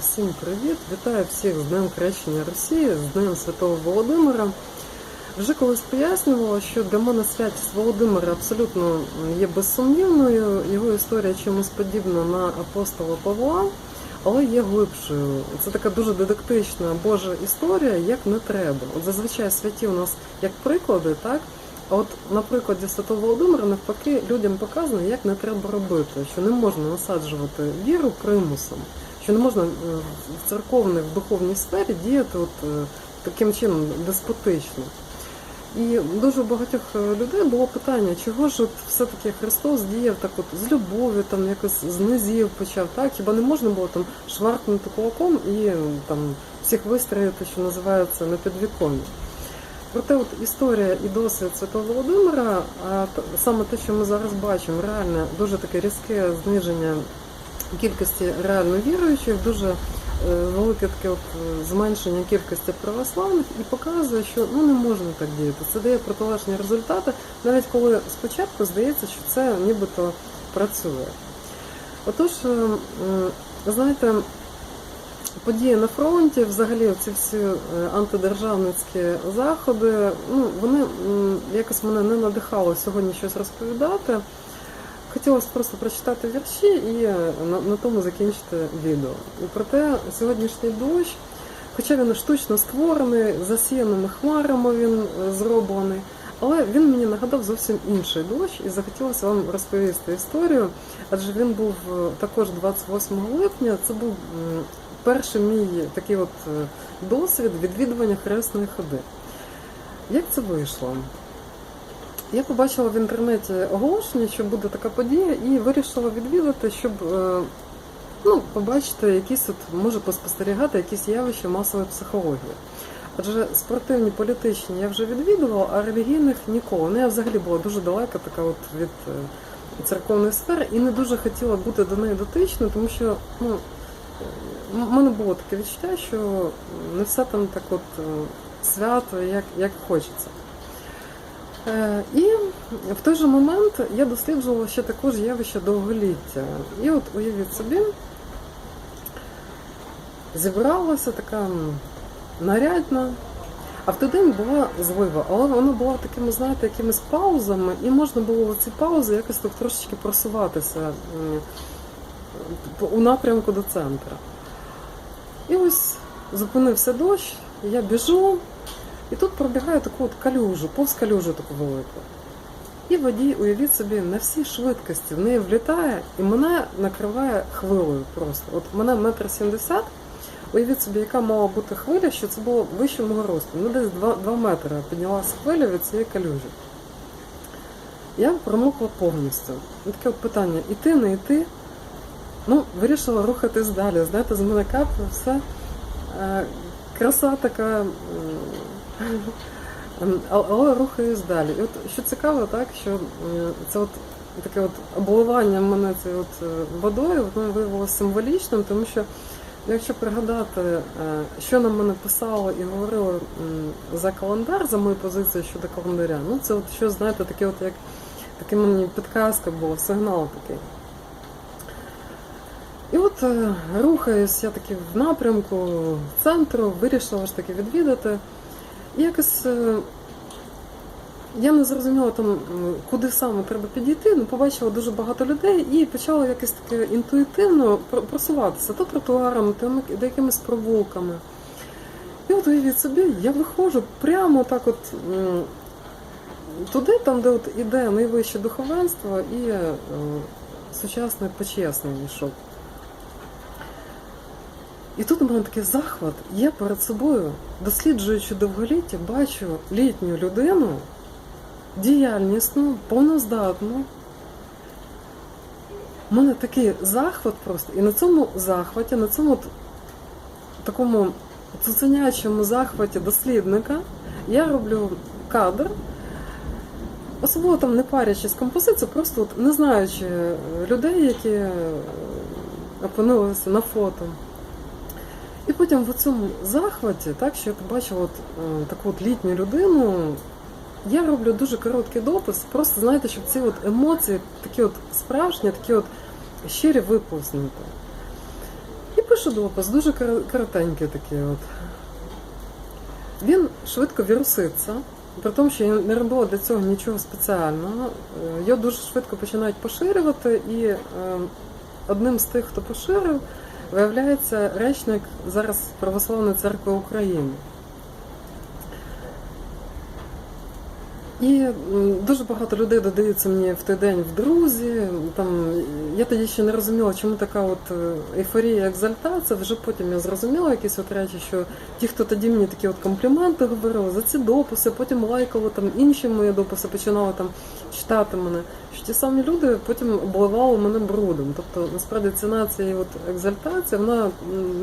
Всім привіт! Вітаю всіх з Днем Хрещення Росії, з Днем Святого Володимира. Вже колись пояснювала, що для мене святість Володимира абсолютно є безсумнівною. Його історія чимось подібна на апостола Павла, але є глибшою. Це така дуже дидактична Божа історія, як не треба. От зазвичай святі у нас як приклади, так? А от на прикладі Святого Володимира навпаки людям показано, як не треба робити, що не можна насаджувати віру примусом що не можна е, в церковній, в духовній сфері діяти от е, таким чином деспотично. І дуже багатьох е, людей було питання, чого ж все-таки Христос діяв так от з любов'ю, там якось з низів почав, так? Хіба не можна було там шваркнути кулаком і там всіх вистрілити, що називається на підвіконні? Проте от історія і досвід Святого Володимира, а саме те, що ми зараз бачимо, реально дуже таке різке зниження кількості реально віруючих, дуже е, велике таке от е, зменшення кількості православних і показує, що ну не можна так діяти. Це дає протилежні результати, навіть коли спочатку здається, що це нібито працює. Отож, е, знаєте, події на фронті, взагалі ці всі антидержавницькі заходи, ну вони якось мене не надихало сьогодні щось розповідати. Хотілося просто прочитати вірші і е, на, на тому закінчити відео. І проте сьогоднішній дощ, хоча він штучно створений, засіяними хмарами він е, зроблений, але він мені нагадав зовсім інший дощ, і захотілося вам розповісти історію, адже він був е, також 28 липня. Це був перший мій такий от досвід відвідування хресної ходи. Як це вийшло? Я побачила в інтернеті оголошення, що буде така подія, і вирішила відвідати, щоб е, ну, побачити якісь от, може поспостерігати якісь явища масової психології. Адже спортивні, політичні я вже відвідувала, а релігійних ніколи. Ну, я взагалі була дуже далека така от від е, церковної сфери і не дуже хотіла бути до неї дотичною, тому що ну, в мене було таке відчуття, що не все там так от е, свято, як, як хочеться. Е, І в той же момент я досліджувала ще також явище довголіття. І от уявіть собі, зібралася така нарядна. А в той день була злива, але вона була такими, знаєте, якимись паузами, і можна було ці паузи якось так трошечки просуватися у напрямку до центру. І ось зупинився дощ, я біжу, і тут пробігаю таку от калюжу, повз калюжу таку велику. І водій, уявіть собі, на всій швидкості в неї влітає і мене накриває хвилею просто. От мене метр сімдесят, уявіть собі, яка мала бути хвиля, що це було вище мого росту. Ну десь 2, 2 метри піднялася хвиля від цієї калюжі. Я промокла повністю. І таке от питання: іти, не йти. Ну, вирішила рухатись далі. Знаєте, з мене капає все. Е, Краса така. Ем, Але рухаюсь далі. І от що цікаво, так що це от таке от обливання мене цією от е, водою, воно виявилося символічним, тому що якщо пригадати, е, що на мене писало і говорило за календар, за мою позицію щодо календаря, ну це от що, знаєте, таке от як таке мені підказка була, сигнал такий. І от е, рухаюсь я таки в напрямку центру, вирішила ж таки відвідати. Якось е, я не зрозуміла там, куди саме треба підійти, ну побачила дуже багато людей і почала якось таке інтуїтивно просуватися то тротуарами, то якимись провулками. І от уявіть собі, я виходжу прямо так от туди, там, де от іде найвище духовенство і е, сучасний почесний війшов. І тут у мене такий захват. Я перед собою, досліджуючи довголіття, бачу літню людину, діяльнісну, повноздатну. У мене такий захват просто. І на цьому захваті, на цьому такому цуценячому захваті дослідника я роблю кадр. Особливо там не парячись композицію, просто от не знаючи людей, які опинилися на фото. І потім в цьому захваті, так що я побачила от, е, таку от літню людину, я роблю дуже короткий допис, просто знаєте, щоб ці от емоції, такі от справжні, такі от щирі виплеснути. І пишу допис, дуже коротенький такий от. Він швидко віруситься, при тому, що я не робила для цього нічого спеціального. Його дуже швидко починають поширювати, і е, одним з тих, хто поширив, виявляється речник зараз Православної церкви України. І дуже багато людей додаються мені в той день в друзі. Там я тоді ще не розуміла, чому така от е, ейфорія, екзальтація. Вже потім я зрозуміла якісь от речі, що ті, хто тоді мені такі от компліменти говорили за ці дописи, потім лайкали там інші мої дописи, починали там читати мене. Що ті самі люди потім обливали мене брудом. Тобто насправді ціна цієї екзальтації вона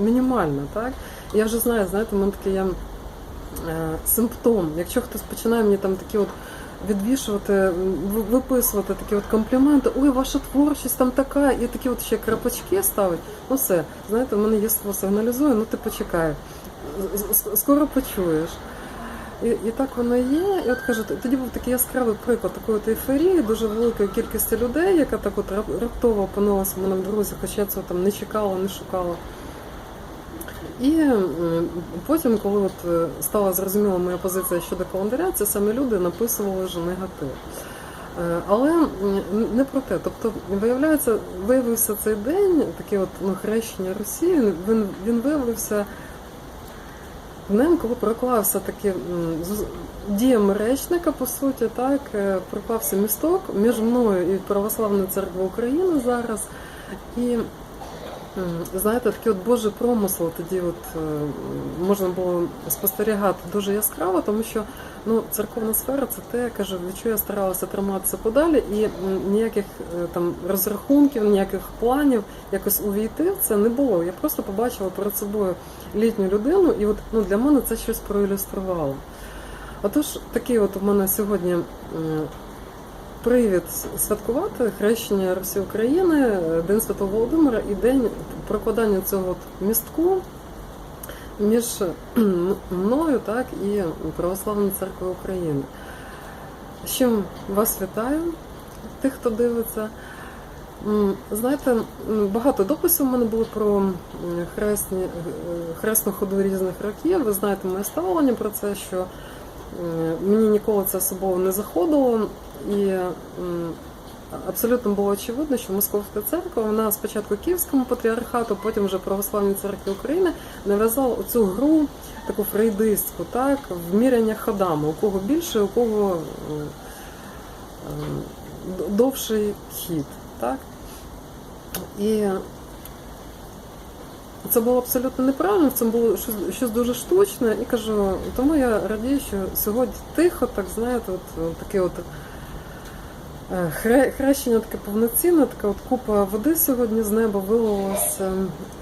мінімальна, так? Я вже знаю, знаєте, мене такий я е, симптом. Якщо хтось починає мені там такі от відвішувати, виписувати такі от компліменти, ой, ваша творчість там така, і такі от ще крапочки ставить, ну все, знаєте, в мене єство сигналізує, ну ти почекай, скоро почуєш. І, і так воно є. І от кажу, тоді був такий яскравий приклад такої от ейфорії, дуже великої кількості людей, яка так от раптово опинилася в мене в друзі, хоча я цього там не чекала, не шукала. І потім, коли от е, стала зрозуміла моя позиція щодо календаря, це саме люди написували вже негатив. Е, Але не про те. Тобто, виявляється, виявився цей день, таке от ну, хрещення Росії, він, він виявився днем, коли проклався таки м, з діями речника, по суті, так, е, проклався місток між мною і Православною церквою України зараз. І Знаєте, такий от Божий промисел тоді от, е, можна було спостерігати дуже яскраво, тому що ну, церковна сфера це те, я кажу, від чого я старалася триматися подалі, і ніяких е, там розрахунків, ніяких планів якось увійти в це не було. Я просто побачила перед собою літню людину, і от ну, для мене це щось проілюструвало. Отож, такий от у мене сьогодні привід святкувати хрещення Росії України, День Святого Володимира і день прокладання цього містку між мною так, і Православною церквою України. З чим вас вітаю, тих, хто дивиться. Знаєте, багато дописів у мене було про хресні, е, хресну ходу різних років. Ви знаєте моє ставлення про це, що е, мені ніколи це особливо не заходило. І абсолютно було очевидно, що Московська церква, вона спочатку Київському патріархату, потім вже Православній церкві України нав'язала оцю гру, таку фрейдистську, так, в міряння ходами, у кого більше, у кого довший хід. Так? І це було абсолютно неправильно, цьому було щось, щось дуже штучне. І кажу, тому я радію, що сьогодні тихо, так знаєте, от, от таке от е, хре- хрещення таке повноцінне, така от купа води сьогодні з неба вилилася.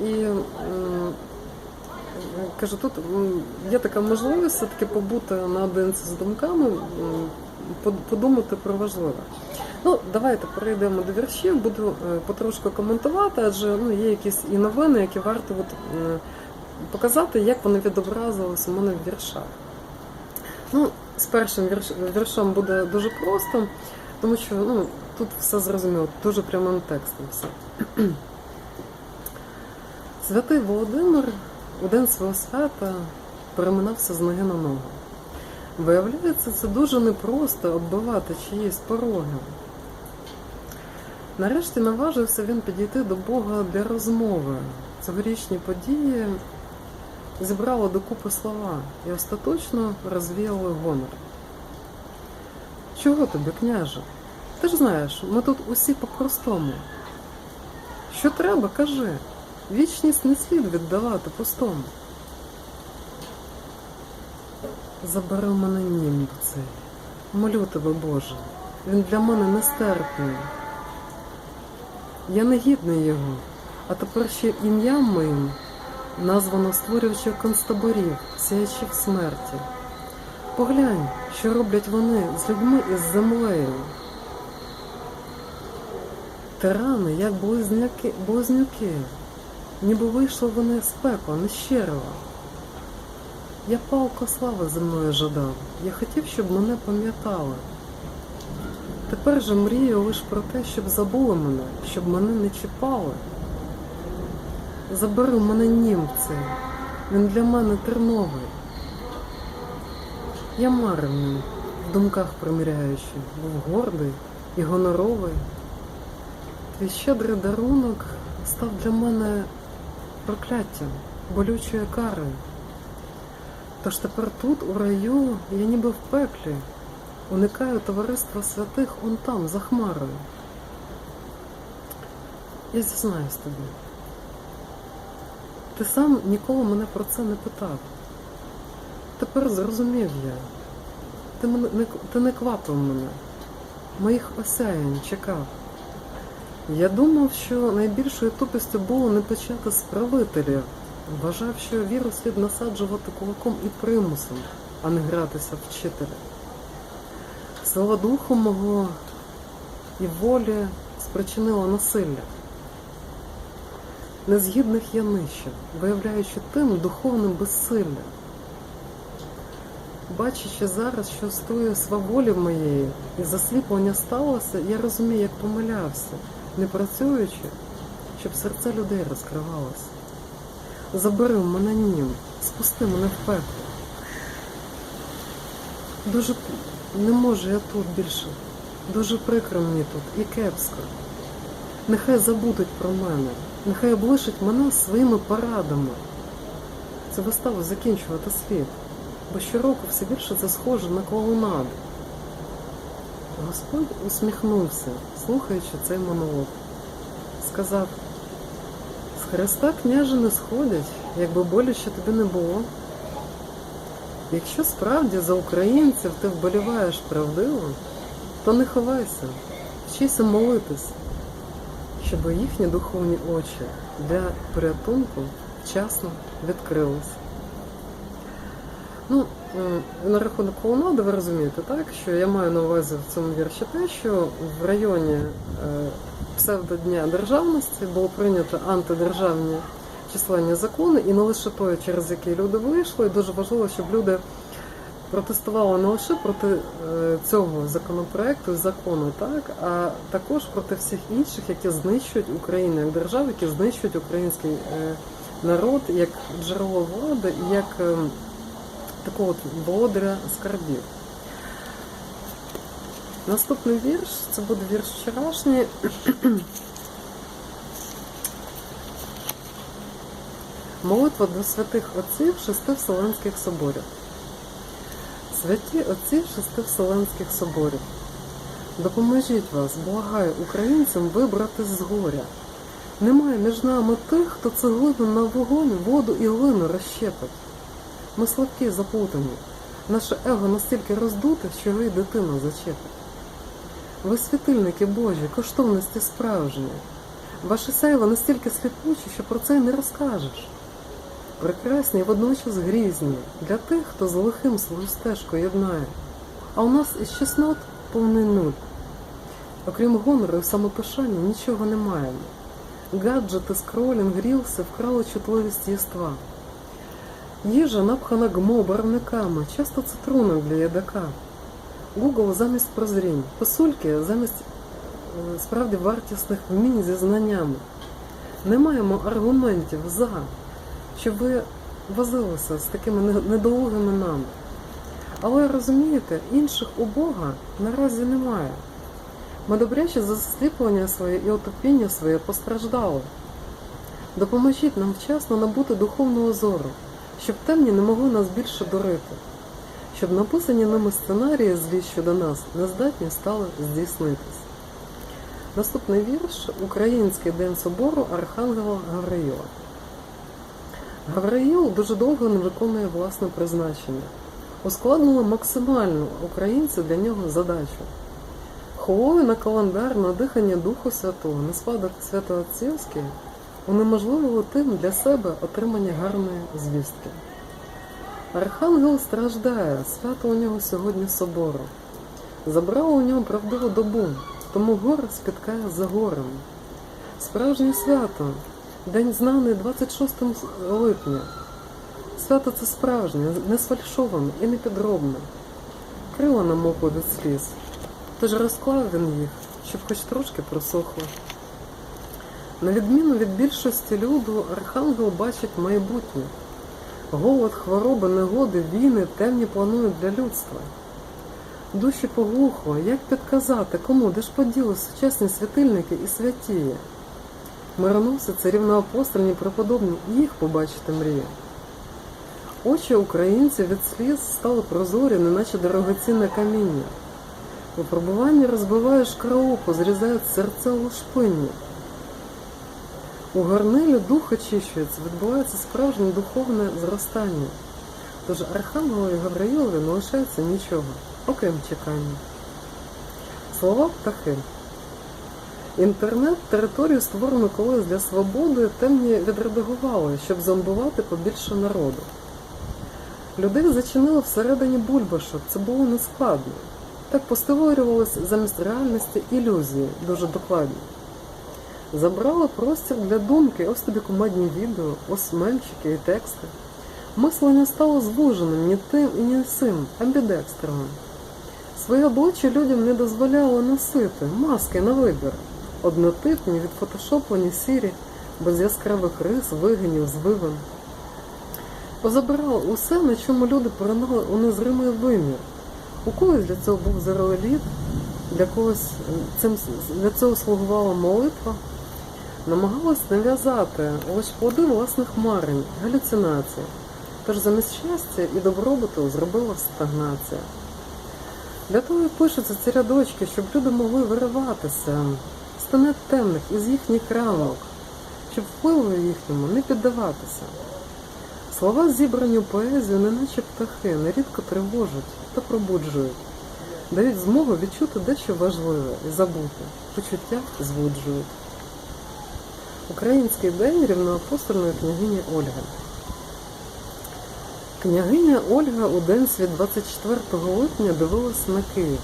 І м, кажу, тут є така можливість все-таки побути наодинці з думками, подумати про важливе. Ну, давайте перейдемо до віршів, буду е, потрошку коментувати, адже ну, є якісь і новини, які варто от, е, показати, як вони відобразились у мене в віршах. Ну, з першим вірш, віршом буде дуже просто, тому що ну, тут все зрозуміло, дуже прямим текстом все. Святий Володимир у день свого свята переминався з ноги на ногу. Виявляється, це дуже непросто оббивати чиїсь пороги. Нарешті наважився він підійти до Бога для розмови. Цьогорічні події зібрали докупи слова і остаточно розвіяли гонор. Чого тобі, княже? Ти ж знаєш, ми тут усі по-простому. Що треба, кажи. Вічність не слід віддавати пустому. Забери мене німб. Молю тебе, Боже. Він для мене нестерпний. Я не гідний його, а тепер ще ім'ям моїм названо створювачів концтаборів, сіячів смерті. Поглянь, що роблять вони з людьми і з землею. Тирани, як близняки, близнюки, ніби вийшли вони з пекла, не з черева. Я палко слави земною жадав, я хотів, щоб мене пам'ятали. Тепер же мрію лише про те, щоб забули мене, щоб мене не чіпали. забери мене німцей. Він для мене терновий. Я марив в думках примиряючи, був гордий і гоноровий. Твій щедрий дарунок став для мене прокляттям, болючою карою. Тож тепер тут, у раю, я ніби в пеклі, уникаю товариства святих он там, за хмарою. Я зізнаюсь тобі. Ти сам ніколи мене про це не питав. Тепер зрозумів я. Ти, не, ти не квапив мене. Моїх осяянь чекав. Я думав, що найбільшою тупістю було не почати з правителів. Вважав, що віру слід насаджувати кулаком і примусом, а не гратися вчителя. Сила духу мого і волі спричинила насилля. Незгідних я нищив, виявляючи тим духовне безсилля. Бачачи зараз, що стоїть сваволі моєї і засліплення сталося, я розумію, як помилявся, не працюючи, щоб серце людей розкривалося. Забери в мене нім, спусти мене в пекло. Дуже не можу я тут більше. Дуже прикро мені тут і кепсько. Нехай забудуть про мене, нехай облишать мене своїми порадами. Цю виставу закінчувати слід, бо щороку все більше це схоже на клоунаду. Господь усміхнувся, слухаючи цей монолог. Сказав, Христа княже не сходять, якби боляче тобі не було. Якщо справді за українців ти вболіваєш правдиво, то не ховайся, вчися молитись, щоб їхні духовні очі для порятунку вчасно відкрились. Ну, на рахунок колонади ви розумієте, так? Що я маю на увазі в цьому вірші те, що в районі е, псевдодня державності було прийнято антидержавні численні закони, і не лише той, через який люди вийшли, і дуже важливо, щоб люди протестували не лише проти е, цього законопроекту і закону, так, а також проти всіх інших, які знищують Україну як державу, які знищують український е, народ як джерело влади як е, такого от володаря скарбів. Наступний вірш це буде вірш вчорашній. Молитва до святих отців шести Вселенських соборів. Святі отці шести Вселенських соборів. Допоможіть вас, благаю, українцям вибрати з горя. Немає між нами тих, хто цеглину на вогонь, воду і глину розщепить. Ми слабкі, заплутані. Наше его настільки роздуте, що ви й дитину зачепить. Ви світильники Божі, коштовності справжні. Ваше сяйво настільки сліпуче, що про це не розкажеш. Прекрасні і водночас грізні для тих, хто з лихим свою стежку єднає. А у нас із чеснот повний нуль. Окрім гонору і самопишання, нічого не маємо. Гаджети, скролінг, рілси вкрали чутливість єства. Їжа напхана гмо барвниками, часто цитрунок для єдака. Google замість прозрінь, посульки замість е, справді вартісних вмінь зі знаннями. Не маємо аргументів за, щоб ви возилися з такими не- недолугими нами. Але розумієте, інших у Бога наразі немає. Ми добряче за засліплення своє і отопіння своє постраждали. Допоможіть нам вчасно набути духовного зору, щоб темні не могли нас більше дурити, щоб написані нами сценарії злі щодо нас нездатні стали здійснитись. Наступний вірш Український день собору Архангела Гавриїла. Гавриїл дуже довго не виконує власне призначення. Ускладнили максимальну українцю для нього задачу. Хвилою на календар на дихання Духу Святого, на спадок Святоотцівський унеможливило тим для себе отримання гарної звістки. Архангел страждає, свято у нього сьогодні собору. Забрало у нього правдиву добу, тому горе спіткає за горем. Справжнє свято, день знаний 26 липня. Свято це справжнє, не сфальшоване і не підробне. Крила намокли від сліз. Тож розклав він їх, щоб хоч трошки просохли. На відміну від більшості люду, архангел бачить майбутнє. Голод, хвороби, негоди, війни темні планують для людства. Душі поглухло, як підказати, кому, де ж поділи сучасні світильники і святії? Мироносиці, рівноапостольні, преподобні, їх побачити мріє. Очі українців від сліз стали прозорі, неначе дорогоцінне каміння. Випробування розбиває шкаралупу, зрізають серце у шпині. У горнилі дух очищується, відбувається справжнє духовне зростання. Тож Архангелу і Гавраїлові не лишається нічого, окрім чекання. Слова птахи. Інтернет територію створену колись для свободи темні відредагували, щоб зомбувати побільше народу. Людей зачинили всередині бульбашок, це було нескладно. Так постворювалися замість реальності ілюзії, дуже докладні. Забрали простір для думки, ось тобі командні відео, ось мемчики і тексти. Мислення стало звуженим ні тим і ні сим, амбідекстровим. Своє обличчя людям не дозволяло носити, маски на вибір, однотипні, відфотошоплені сірі, без яскравих рис, вигинів, звивин. Позабирали усе, на чому люди поринали у незримий вимір. У когось для цього був зероліт, для когось цим для цього слугувала молитва. Намагалась нав'язати лише плоди власних марень, галюцинацій. Тож замість щастя і добробуту зробила стагнація. Для того і пишуться ці рядочки, щоб люди могли вириватися з тенет темних із їхніх рамок, щоб впливу їхньому не піддаватися. Слова, зібрані в поезію, неначе птахи, нерідко тривожать та пробуджують, дають змогу відчути дещо важливе і забути, почуття звуджують. Український день рівноапостольної княгині Ольги. Княгиня Ольга у день світ 24 липня дивилась на Київ.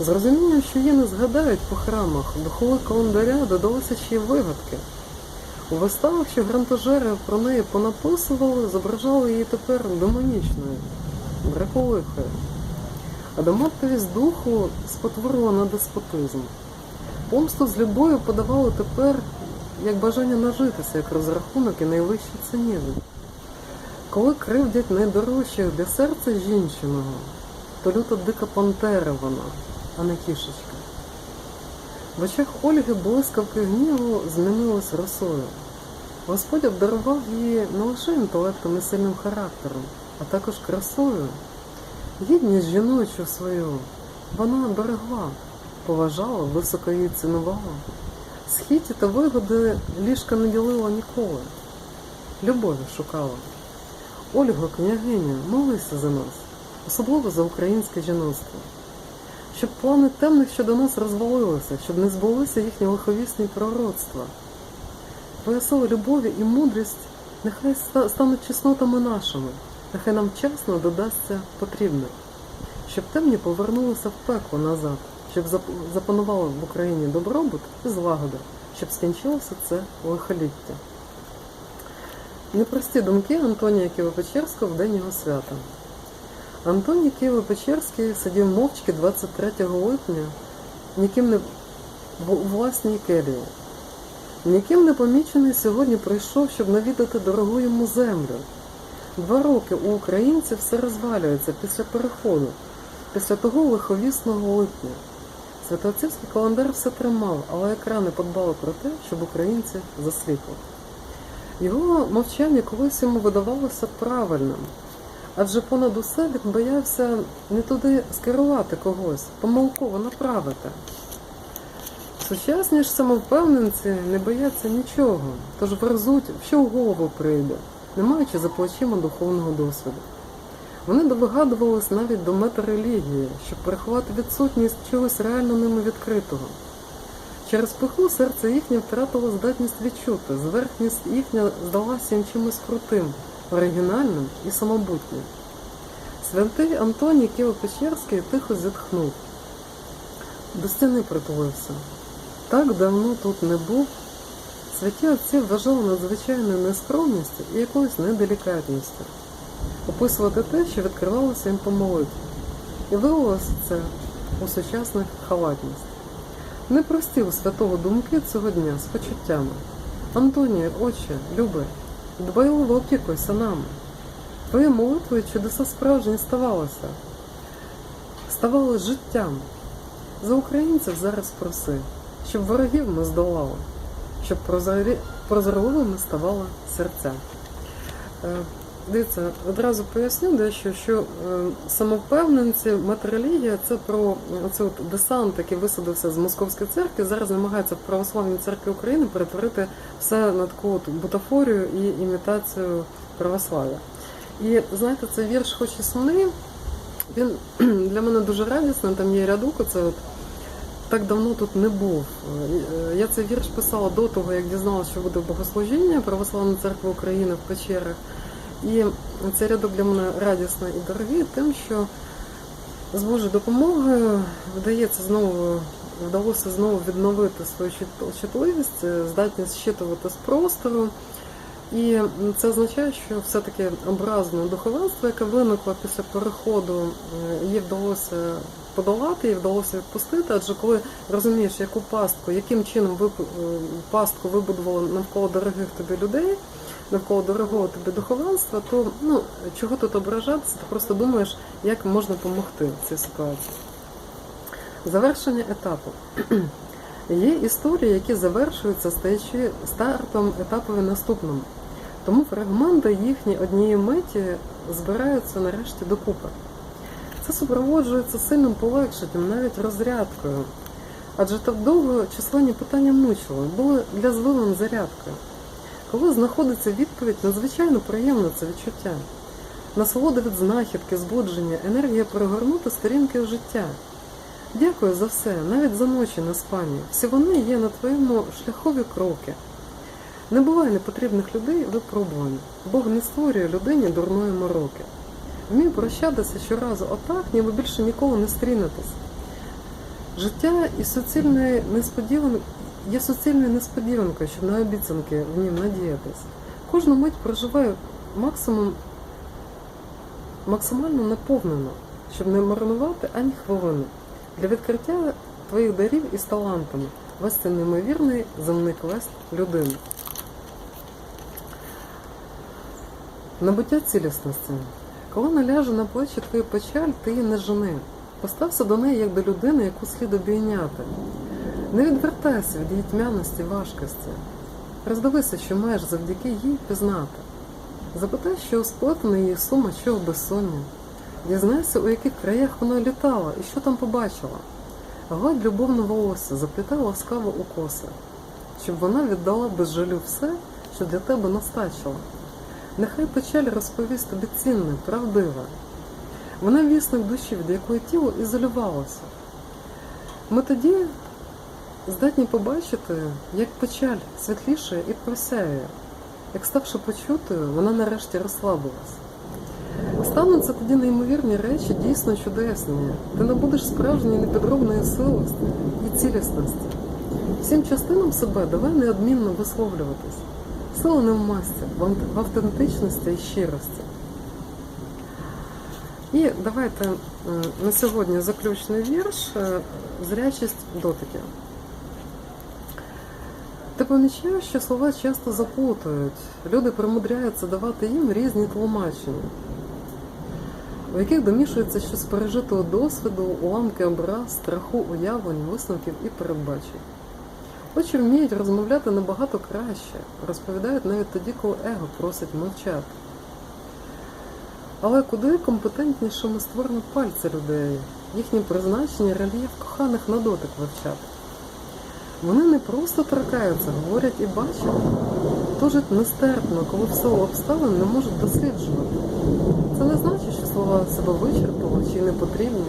З розумінням, що її не згадають по храмах, до холи календаря додалися ще й вигадки. У виставах, що грантожери про неї понаписували, зображали її тепер демонічною, браколихою. А доматтовість духу спотворила на деспотизм. Помсту з любою подавали тепер як бажання нажитися, як розрахунок і найвищий цинізм. Коли кривдять найдорожчих для серця жінчиного, то люто дика пантера вона, а не кішечка. В очах Ольги блискавки гніву змінились росою. Господь обдарував її не лише інтелектом і сильним характером, а також красою. Гідність жіночу свою вона берегла, поважала, високо її цінувала. Схиті та вигоди ліжка не ділила ніколи. Любові шукала. Ольго, княгиня, молися за нас, особливо за українське жіноцтво. Щоб плани темних щодо нас розвалилися, щоб не збулися їхні лиховісні пророцтва. Твоя сила любові і мудрість нехай стануть чеснотами нашими, нехай нам вчасно додасться потрібне, щоб темні повернулися в пекло назад, щоб запанувало в Україні добробут і злагода, щоб скінчилося це лихоліття. Непрості думки Антонія Києво-Печерського в день його свята. Антоній Києво-Печерський сидів мовчки 23 липня, ніким не в власній келії. Ніким не помічений сьогодні прийшов, щоб навідати дорогу йому землю. Два роки у українців все розвалюється після переходу, після того лиховісного липня. Святоотцівський календар все тримав, але екрани подбали про те, щоб українці засліпли. Його мовчання колись йому видавалося правильним, адже понад усе він боявся не туди скерувати когось, помилково направити. Сучасні ж самовпевненці не бояться нічого, тож верзуть, що в голову прийде, не маючи за плечима духовного досвіду. Вони довигадувались навіть до метарелігії, щоб приховати відсутність чогось реально ними відкритого. Через пиху серце їхнє втратило здатність відчути, зверхність їхня здалася їм чимось крутим, оригінальним і самобутнім. Святий Антоній Києво-Печерський тихо зітхнув, до стіни притулився. Так давно тут не був. Святі отці вважали надзвичайною нескромністю і якоюсь неделікатністю описувати те, що відкривалося їм по молитві. І виявилося це у сучасних халатність. Не прості у святого думки цього дня з почуттями. Антонію, отче, любе, дбайливо опікуйся нами. Твоєю молитвою чудеса справжні ставалося, ставали життям. За українців зараз проси, щоб ворогів ми здолали, щоб прозорливими ставали серця. Дивіться, одразу поясню дещо, що е, самовпевненці, матеріалігія це про оцей от десант, який висадився з московської церкви, зараз намагається в православній церкві України перетворити все на таку от бутафорію і імітацію православ'я. І знаєте, цей вірш, хоч і сумний, він для мене дуже радісний, там є рядок, оце от так давно тут не був. Е, Я цей вірш писала до того, як дізналася, що буде богослужіння Православної церкви України в печерах. І цей рядок для мене радісний і дорогий тим, що з Божою допомогою вдається знову вдалося знову відновити свою чут- чутливість, е, здатність щитувати з простору. І це означає, що все-таки образне духовенство, яке виникло після переходу, е, їй вдалося подолати, їй вдалося відпустити. Адже коли розумієш, яку пастку, яким чином ви пастку вибудували навколо дорогих тобі людей, навколо дорогого тобі духовенства, то ну чого тут ображатися? Ти просто думаєш, як можна допомогти в цій ситуації. Завершення етапу. Є історії, які завершуються стаючи стартом етапові наступному. Тому фрагменти їхні однієї миті збираються нарешті докупи. Це супроводжується сильним полегшенням, навіть розрядкою. Адже так довго численні питання мучили, були для звилин зарядкою. Коли знаходиться відповідь, надзвичайно приємно це відчуття. Насолода від знахідки, збудження, енергія перегорнути сторінки в життя. Дякую за все, навіть за ночі на спані. Всі вони є на твоєму шляхові кроки. Не буває непотрібних людей випробувань. Бог не створює людині дурної мороки. Вмій прощатися щоразу отак, ніби більше ніколи не стрінетесь. Життя і суцільної несподіван... є суцільною несподіванкою, щоб на обіцянки в нім надіятись. Кожну мить проживаю максимум максимально наповнено, щоб не марнувати ані хвилини. Для відкриття твоїх дарів із талантами весь це неймовірний земний квест людини. Набуття цілісності. Коли наляже на плечі твою печаль, ти її не жени. Постався до неї як до людини, яку слід обійняти. Не відвертайся від її тьмяності, важкості. Роздивися, що маєш завдяки їй пізнати. Запитай, що сплетена її сума, що в безсоння. Дізнайся, у яких краях вона літала і що там побачила. Гладь любовне волосся, заплітай ласкаво у коси, щоб вона віддала без жалю все, що для тебе настачило. Нехай печаль розповість тобі цінне, правдиве. Вона вісник душі, від якої тіло ізолювалося. Ми тоді здатні побачити, як печаль світлішає і просяє, як ставши почутою, вона нарешті розслабилась. Стануться тоді неймовірні речі дійсно чудесні. Ти набудеш справжньої непідробної силості і цілісності. Всім частинам себе давай неодмінно висловлюватись. Сила не в масці, в автентичності і щирості. І давайте на сьогодні заключний вірш е, зрячість дотиків. Ти помічаєш, що слова часто заплутують. Люди примудряються давати їм різні тлумачення, у яких домішується щось пережитого досвіду, уламки образ, страху, уявлень, висновків і передбачень. Очі вміють розмовляти набагато краще, розповідають навіть тоді, коли его просить мовчати. Але куди компетентнішими створені пальці людей, їхні призначення, рельєф коханих на дотик вивчати. Вони не просто торкаються, говорять і бачать. Тужить нестерпно, коли в силу обставин не можуть досліджувати. Це не значить, що слова себе вичерпали чи не потрібні.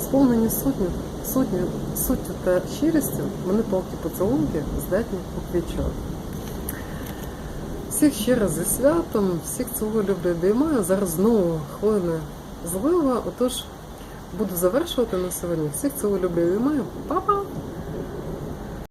Сповнені сутню, сутню, суттю та щирістю, вони палки поцілунки здатні поквічувати. Всіх ще раз зі святом, всіх цілую люблю обіймаю. Зараз знову хвилина злива. Отож буду завершувати на сьогодні. Всіх цілую люблю обіймаю. Па-па!